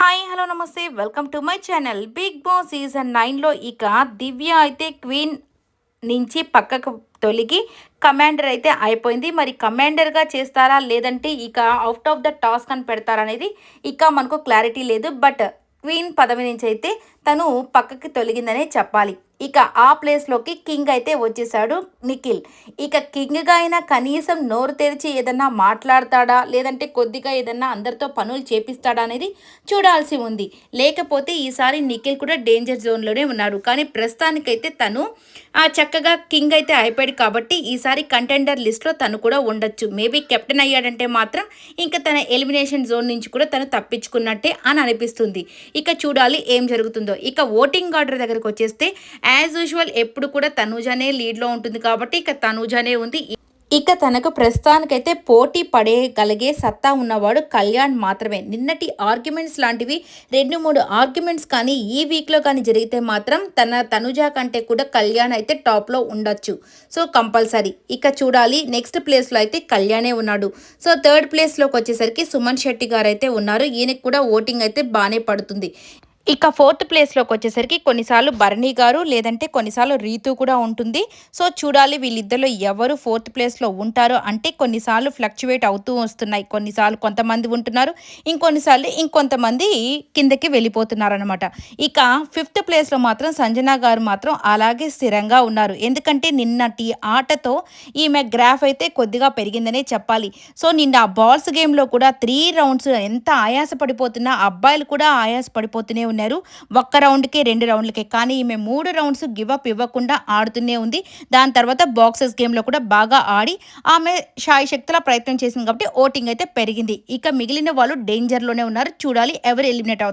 Hi hello నమస్తే. Welcome to my channel Bigg Boss season నైన్లో. ఇక దివ్య అయితే క్వీన్ నుంచి పక్కకు తొలగి కమాండర్ అయితే అయిపోయింది. మరి కమాండర్గా చేస్తారా లేదంటే ఇక అవుట్ ఆఫ్ ద టాస్క్ అని పెడతారా అనేది ఇక మనకు క్లారిటీ లేదు. బట్ క్వీన్ పదవి నుంచి అయితే తను పక్కకి తొలగిందనే చెప్పాలి. ఇక ఆ ప్లేస్లోకి కింగ్ అయితే వచ్చేసాడు నిఖిల్. ఇక కింగ్గా అయినా కనీసం నోరు తెరిచి ఏదన్నా మాట్లాడతాడా? లేదంటే కొద్దిగా ఏదన్నా అందరితో పనులు చేపిస్తాడా అనేది చూడాల్సి ఉంది. లేకపోతే ఈసారి నిఖిల్ కూడా డేంజర్ జోన్లోనే ఉన్నాడు. కానీ ప్రస్తుతానికైతే తను చక్కగా కింగ్ అయితే అయిపోయాడు కాబట్టి ఈసారి కంటెండర్ లిస్ట్లో తను కూడా ఉండొచ్చు. మేబీ కెప్టెన్ అయ్యాడంటే మాత్రం ఇంకా తన ఎలిమినేషన్ జోన్ నుంచి కూడా తను తప్పించుకున్నట్టే అని అనిపిస్తుంది. ఇక చూడాలి ఏం జరుగుతుందో. ఇక ఓటింగ్ ఆర్డర్ దగ్గరకు వచ్చేస్తే యాజ్ యూజువల్ ఎప్పుడు కూడా తనూజనే లీడ్లో ఉంటుంది కాబట్టి ఇక తనూజనే ఉంది. ఇక తనకు ప్రస్తుతానికైతే పోటీ పడేయగలిగే సత్తా ఉన్నవాడు కళ్యాణ్ మాత్రమే. నిన్నటి ఆర్గ్యుమెంట్స్ లాంటివి రెండు మూడు ఆర్గ్యుమెంట్స్ కానీ ఈ వీక్లో కానీ జరిగితే మాత్రం తన తనుజా కంటే కూడా కళ్యాణ్ అయితే టాప్లో ఉండొచ్చు. So compulsory. ఇక చూడాలి. నెక్స్ట్ ప్లేస్లో అయితే కళ్యాణే ఉన్నాడు. సో థర్డ్ ప్లేస్లోకి వచ్చేసరికి సుమన్ శెట్టి గారు అయితే ఉన్నారు. ఈయనకి కూడా ఓటింగ్ అయితే బాగానే పడుతుంది. ఇక ఫోర్త్ ప్లేస్లోకి వచ్చేసరికి కొన్నిసార్లు భరణి గారు లేదంటే కొన్నిసార్లు రీతు కూడా ఉంటుంది. సో చూడాలి వీళ్ళిద్దరిలో ఎవరు ఫోర్త్ ప్లేస్లో ఉంటారో అంటే కొన్నిసార్లు ఫ్లక్చువేట్ అవుతూ వస్తున్నాయి. కొన్నిసార్లు కొంతమంది ఉంటున్నారు. ఇంకొన్నిసార్లు ఇంకొంతమంది కిందకి వెళ్ళిపోతున్నారు అనమాట ఇక ఫిఫ్త్ ప్లేస్లో మాత్రం సంజన గారు మాత్రం అలాగే స్థిరంగా ఉన్నారు. ఎందుకంటే నిన్నటి ఆటతో ఈమె గ్రాఫ్ అయితే కొద్దిగా పెరిగిందనే చెప్పాలి. సో నిన్న ఆ బాల్స్ గేమ్లో కూడా త్రీ రౌండ్స్ ఎంత ఆయాస పడిపోతున్నా అబ్బాయిలు కూడా ఆయాస పడిపోతూనే ఉన్నారు. ఉన్నారు ఒక్క రౌండ్కే రెండు రౌండ్లకే. కానీ ఈమె మూడు రౌండ్స్ గివప్ ఇవ్వకుండా ఆడుతూనే ఉంది. దాని తర్వాత బాక్సెస్ గేమ్లో కూడా బాగా ఆడి ఆమె షాయి శక్తుల ప్రయత్నం చేసింది కాబట్టి ఓటింగ్ అయితే పెరిగింది. ఇక మిగిలిన వాళ్ళు డేంజర్లోనే ఉన్నారు. చూడాలి ఎవరు ఎలిమినేట్ అవుతారు.